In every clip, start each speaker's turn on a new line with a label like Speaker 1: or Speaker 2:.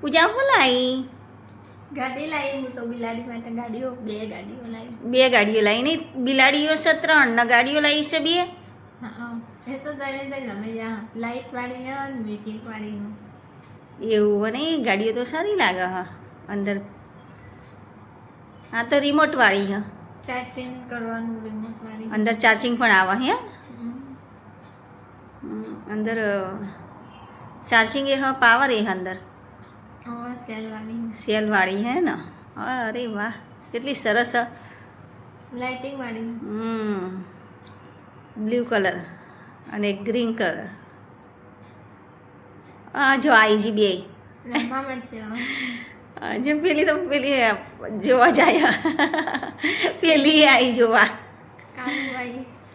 Speaker 1: પૂજા હું લાવી
Speaker 2: ગાડી લાવી હું તો બિલાડી માટે ગાડીઓ બે ગાડીઓ લાવી
Speaker 1: બે ગાડીઓ લાવી નહીં બિલાડીઓ છે ત્રણ ને ગાડીઓ લાવી છે બે?
Speaker 2: હા એ તો દરે દરે રમે જા લાઇટ વાળી અને મ્યુઝિક વાળી
Speaker 1: એવું અને ગાડીઓ તો સારી લાગે હા અંદર. આ તો રિમોટ વાળી હ.
Speaker 2: ચાર્જિંગ કરવાનું રિમોટ વાળી.
Speaker 1: અંદર ચાર્જિંગ પણ આવે હે? અંદર ચાર્જિંગ એ હ પાવર એ હ અંદર.
Speaker 2: હા સેલ વાળી
Speaker 1: હે ને? અરે વાહ કેટલી સરસ હ.
Speaker 2: લાઇટિંગ વાળી.
Speaker 1: હમ બ્લુ કલર અને ગ્રીન કલર. આ જો આઈ જી બે.
Speaker 2: રમવામાં જ છે હો.
Speaker 1: આ જે પેલી તો પેલી જોવા જાય પેલી આવી જોવા.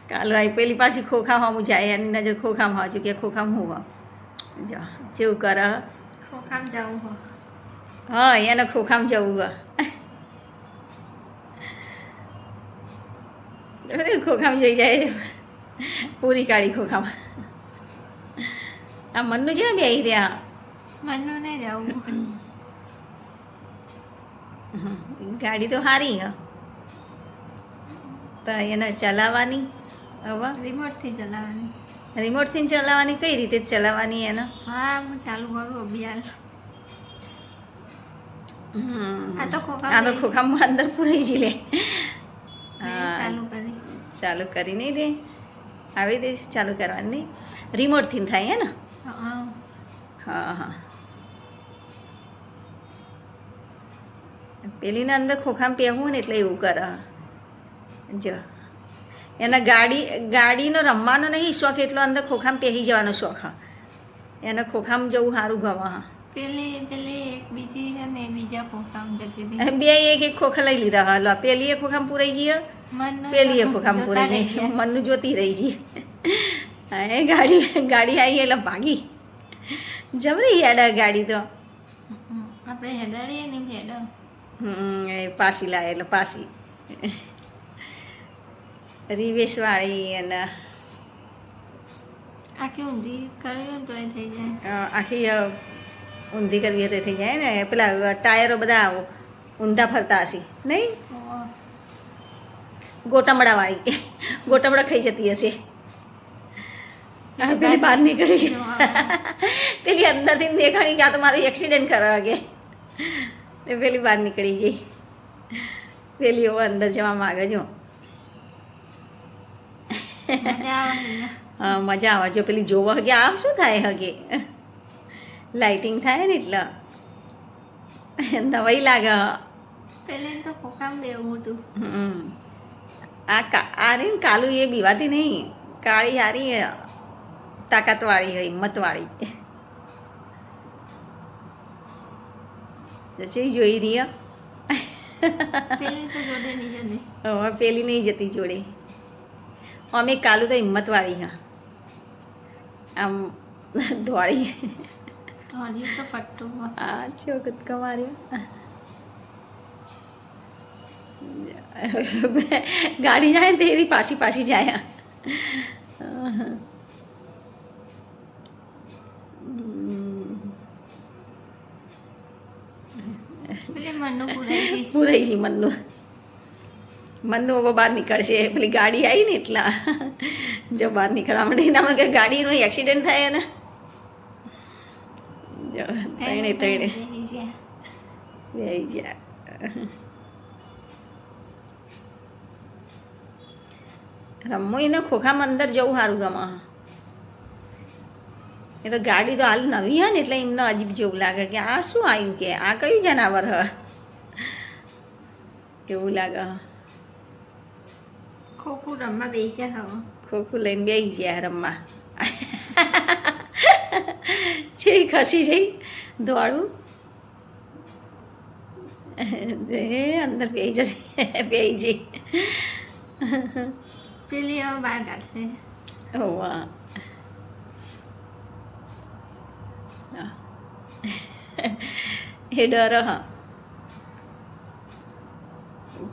Speaker 2: કાલુ
Speaker 1: આવી પેલી પાછી ખોખામાં હું જાય એની નજર ખોખામાં હજુ કે ખોખામાં હું હ જો જેવું કરે હ.
Speaker 2: ખોખામ જવું હો.
Speaker 1: હા એને ખોખામ જવું હ ખોખામ જઈ જાય. પૂરી કાઢી ખોખામ. આ મનનું છે બે રહ્યા
Speaker 2: મનનું નહીં જવું
Speaker 1: ગાડી તો સારી હ. તો એને ચલાવવાની હવે?
Speaker 2: રિમોટથી ચલાવવાની.
Speaker 1: રિમોટથી ચલાવવાની કઈ રીતે ચલાવવાની એને?
Speaker 2: હા હું ચાલુ કરું અભિયાન. આ તો ખોખા
Speaker 1: આ તો ખોખામાં અંદર પૂરાઈ જી લે.
Speaker 2: ચાલુ કરી.
Speaker 1: ચાલુ કરી નહીં દે. આવી રીતે ચાલુ કરવાની રિમોટ રિમોટથી થાય હે ને?
Speaker 2: હા.
Speaker 1: હા હા. પેલીના અંદર ખોખામાં પહેવું ને એટલે એવું કરે. જો. એના ગાડી ગાડીનો રમવાનો નહીં શોખ એટલો અંદર ખોખામ પહેરી જવાનો શોખ એને ખોખામાં જવું સારું ગવા હા.
Speaker 2: પેલી પેલી એક બીજી છે ને બીજા ખોખામ જતી
Speaker 1: બે એક એક ખોખા લઈ લીધા હા. લો પેલી એક ખોખામ પૂરાઈ જઈએ? પેલી
Speaker 2: એક
Speaker 1: ખોખામ પૂરાઈ જઈએ. મનનું જોતી રહી જઈએ. એ ગાડી ગાડી આવી એટલે ભાગી. જબરી હેડ ગાડી તો.
Speaker 2: આપણે હેડાડીએ ને એમ
Speaker 1: હમ એ પાસી લાવે એટલે પાસી. રિવેશ વાળી અને
Speaker 2: આખી ઊંધી કરવી હોય તો થઈ જાય.
Speaker 1: આખી ઊંધી કરવી હોય તો થઈ જાય ને. પેલા ટાયરો બધા ઊંધા ફરતા હશે નહીં?
Speaker 2: ઓહ.
Speaker 1: ગોટમડા વાળી ગોટમડા ખાઈ જતી હશે. પેલી બહાર નીકળી પેલી અંદરથી દેખાણી ગયા તો મારું એક્સિડન્ટ કરવા ગે પેલી બહાર નીકળી ગઈ. પેલી હવે અંદર જવા માગે જો.
Speaker 2: મજા આવે
Speaker 1: જો પેલી જોવા હગે આ શું થાય હગે? લાઇટિંગ થાય ને એટલે. નવાઈ લાગે.
Speaker 2: પેલી તો કોકામ બેવું હતું.
Speaker 1: આ કા આ રે ને કાલું એ બીવાતી નહીં. કાળી હારી તાકાતવાળી હોય હિંમતવાળી. જશે જોઈ રહી
Speaker 2: પેલી નહીં જતી
Speaker 1: જોડે. અમે કાલુ તો હિંમતવાળી હા. આમ
Speaker 2: ધોળી. તો ફટ્ટું
Speaker 1: ગાડી જાય ને તેવી પાછી પાછી જાય.
Speaker 2: પૂરાઈ
Speaker 1: છે મનનું. મનનું હવે બહાર નીકળશે. પેલી ગાડી આવી ને એટલા. જો બહાર નીકળવા માંડી. ને આપણે ગાડીનું એક્સિડન્ટ થાય ને. જો, તણે તણે.
Speaker 2: ગયા.
Speaker 1: રમવું એને ખોખામાં અંદર જવું સારું ગમે. એ તો ગાડી તો હાલ નવી હે ને એટલે એમને અજીબ જેવું લાગે કે આ શું આવ્યું કે? આ કયું જનાવર હ? એવું લાગે.
Speaker 2: ખોખું રમવા ગયા હવે.
Speaker 1: ખોખું લઈને બેસી ગયા રમવા. છે ખસી જઈ. દોડું. જે અંદર બેસી જશે બેસી જઈ.
Speaker 2: પેલી હવે બહાર કાઢશે.
Speaker 1: હોવા એ ડર હા.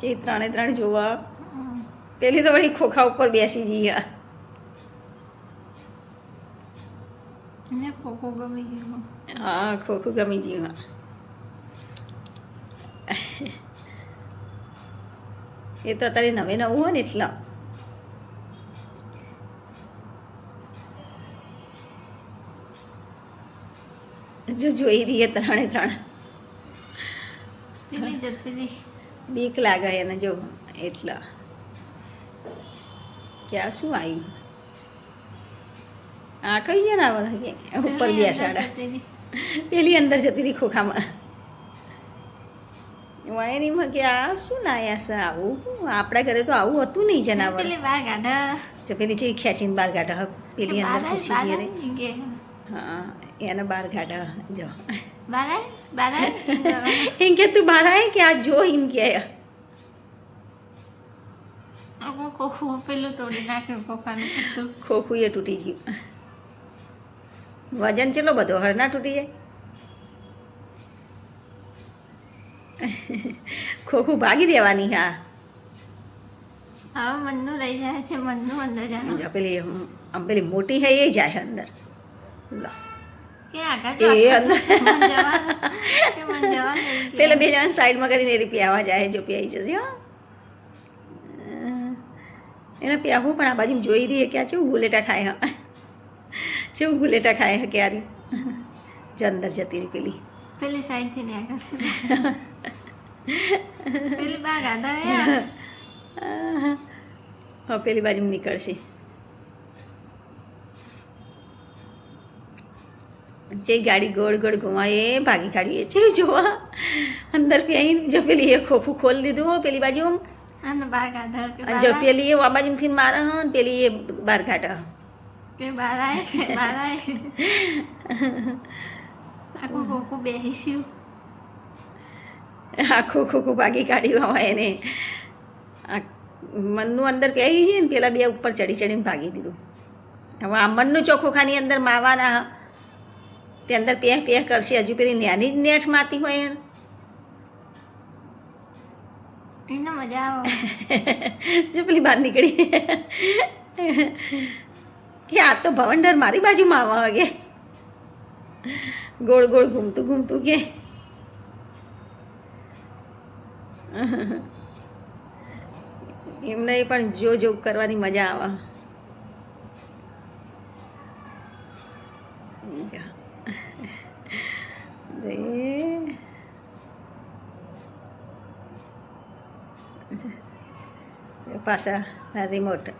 Speaker 1: જે ત્રણે ત્રણ જોવા. પેલી તો વળી ખોખા ઉપર બેસી જઈએ. હા ખોખું ગમી જીવા એ તો અત્યારે નવે નવું હોય ને એટલે. જો જોઈ રહીએ ત્રણે ત્રણ. બીક લાગે એને જો એટલે. કે આ શું આવ્યું આ કઈ કે ઉપર બેસાડા પેલી અંદર જતી રહી ખોખામાં. વાયરીમાં કે આ શું લાયા છે આવું? આપણા ઘરે તો આવું હતું નહીં જનાવર. જો પેલી જે ખેંચીને બહાર કાઢે પેલી અંદર
Speaker 2: ખુશી કે
Speaker 1: હા એને બહાર કાઢે જો. એમ કે તું બહાર આવે કે આ જો એમ કે.
Speaker 2: આખું ખોખું પેલું તોડી નાખ્યું ખોખાનું બધું.
Speaker 1: ખોખું એ તૂટી ગયું. વજન ચેટલો બધો? હરના તૂટી જાય? ખોખું ભાગી દેવાની હા.
Speaker 2: હા મનનું રહી જાય છે મનનું અંદર જાય
Speaker 1: પેલી આમ પેલી મોટી હે એ જાય અંદર. એ. પેલા બે જણા સાઈડમાં કરીને એરી પ્યાવા જાય જો પ્યાઈ જશે હો. એને પ્યાવું પણ આ બાજુ જોઈ રહીએ કે આ ચેવું ગુલેટા ખાય હા. ચેવું ગુલેટા ખાય હા ક્યારે. જો અંદર જતી રહી પેલી.
Speaker 2: પેલી સાઈડથી ને પેલી બા ગાડા
Speaker 1: હા પેલી બાજુ નીકળશે. જે ગાડી ગોળ ગોળ ઘુમાય એ ભાગી કાઢીએ. છે જોવા? અંદર પ્યાઈ જો પેલી એ ખોખું ખોલી દીધું પેલી બાજુ
Speaker 2: અને
Speaker 1: જો પેલી એ વાબાજી થી મારે હ પેલી એ બાર કાઢે
Speaker 2: કે બાર આય કે બહાર આય આખું ખોખું બેસીશું
Speaker 1: આખું ખોખું ભાગી કાઢ્યું આમાં એને. મનનું અંદર કહી છે ને પેલા બે ઉપર ચડી ચડીને ભાગી દીધું. હવે આ મનનું ચોખ્ખોખાની અંદર માવાના તે અંદર પેહ પેહ કરશે. હજુ પેલી નાની જ નેઠ માતી હોય યાર
Speaker 2: એને મજા આવે.
Speaker 1: જો પેલી બહાર નીકળી. કે આ તો ભવંડર મારી બાજુમાં આવવા વાગે. ગોળ ગોળ ઘૂમતું ઘૂમતું કે. એમને પણ જો જોગ કરવાની મજા આવે જા. જોઈએ. પાછા રિમોટથી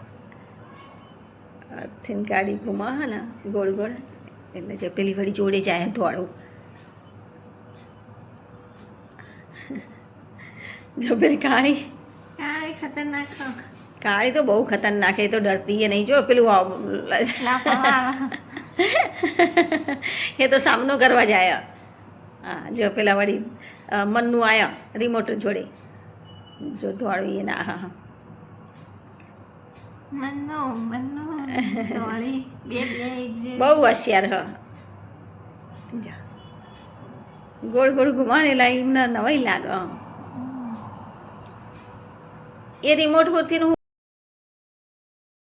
Speaker 1: ગાડી ઘુમા હે ને ગોળ ગોળ એટલે જે પેલી વળી જોડે જાય ધોળું જો પેલી કાળી.
Speaker 2: કાળી ખતરનાક.
Speaker 1: કાળી તો બહુ ખતરનાક એ તો ડરતી એ નહીં જો પેલું એ તો સામનો કરવા જાય હા જો પેલા વળી મનનું આયા રિમોટ જોડે. જો દોડું એ ના હા હા
Speaker 2: મનનો મનનો દોડી બે બે એક જેવી.
Speaker 1: બહુ હોશિયાર હ. ગોળ ગોળ ઘુમાને એમને નવાઈ લાગે. એ રિમોટ પરથી